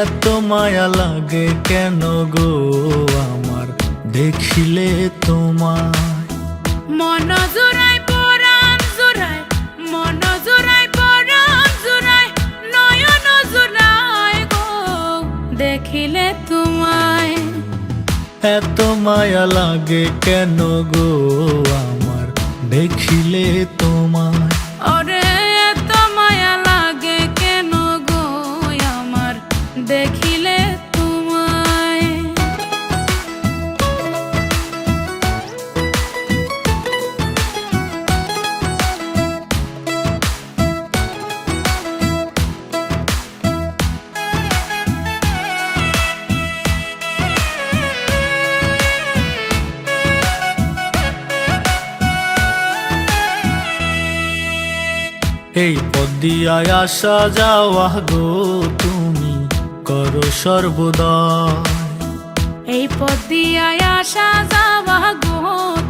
এত মায়া লাগে কেন গো আমার? দেখিলে তোমায়। মন জোড়ায় পরাণ জোড়ায় মন জোড়ায় পরাণ জোড়ায় নয়ন জোড়ায় গো দেখিলে তোমায়। এত মায়া লাগে কেন গো আমার? দেখিলে তোমায়। এই পদ দিয়ায় আসা যাওয়া গো তুমি করো সর্বদা। এই পথ আসা যাওয়া গো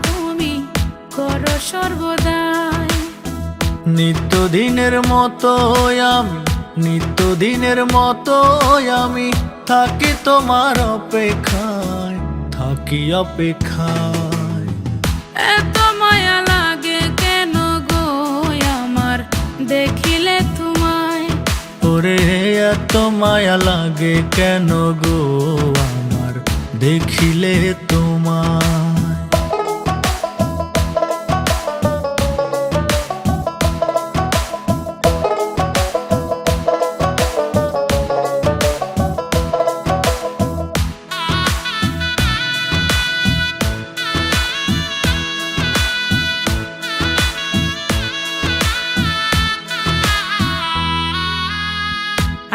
তুমি করো সর্বদাই। নিত্য দিনের মতো আমি নিত্য দিনের মতো আমি থাকি তোমার অপেক্ষায় থাকি অপেক্ষায়। এত মায়া লাগে কেন গো আমার? দেখিলে তোমায়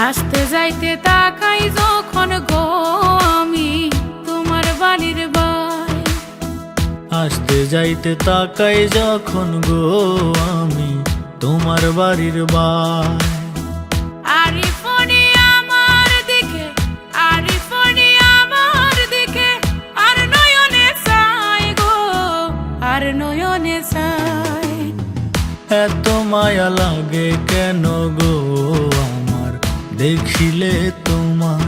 আসতে যাইতে তাকাই যখন গো আমি তোমার বাড়ির বাই। আসতে যাইতে তাকাই যখন গো আমি তোমার বাড়ির বাই। আরিফনি আমার দিকে আরিফনি আমার দিকে আর নয়নে চাই গো আর নয়নে চাই। এত মায়া লাগে কেন গো দেখিলে তোমায়।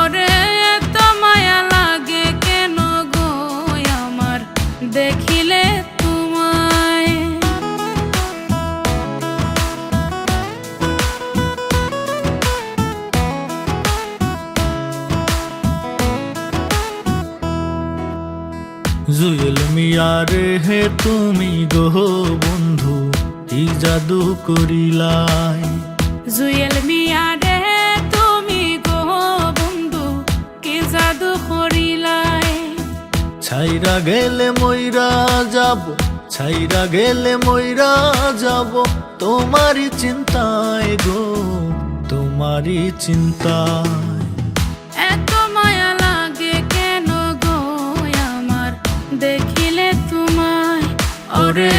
ওরে এত মায়া লাগে কেন গো আমার? দেখিলে তোমায়। জুয়েল মিয়া রে হে তুমি গো বন্ধু কি জাদু করিলাই? জুয়েল মিয়া ছাইরা গেলে মইরা যাব ছাইরা গেলে মইরা যাব। তোমারই চিন্তায় গো তোমারই চিন্তায়। এত মায়া লাগে কেন গো আমার? দেখিলে তোমায় ওরে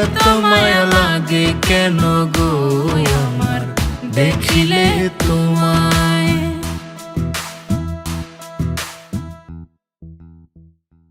এত মায়া লাগে কেন গো আমার? দেখিলে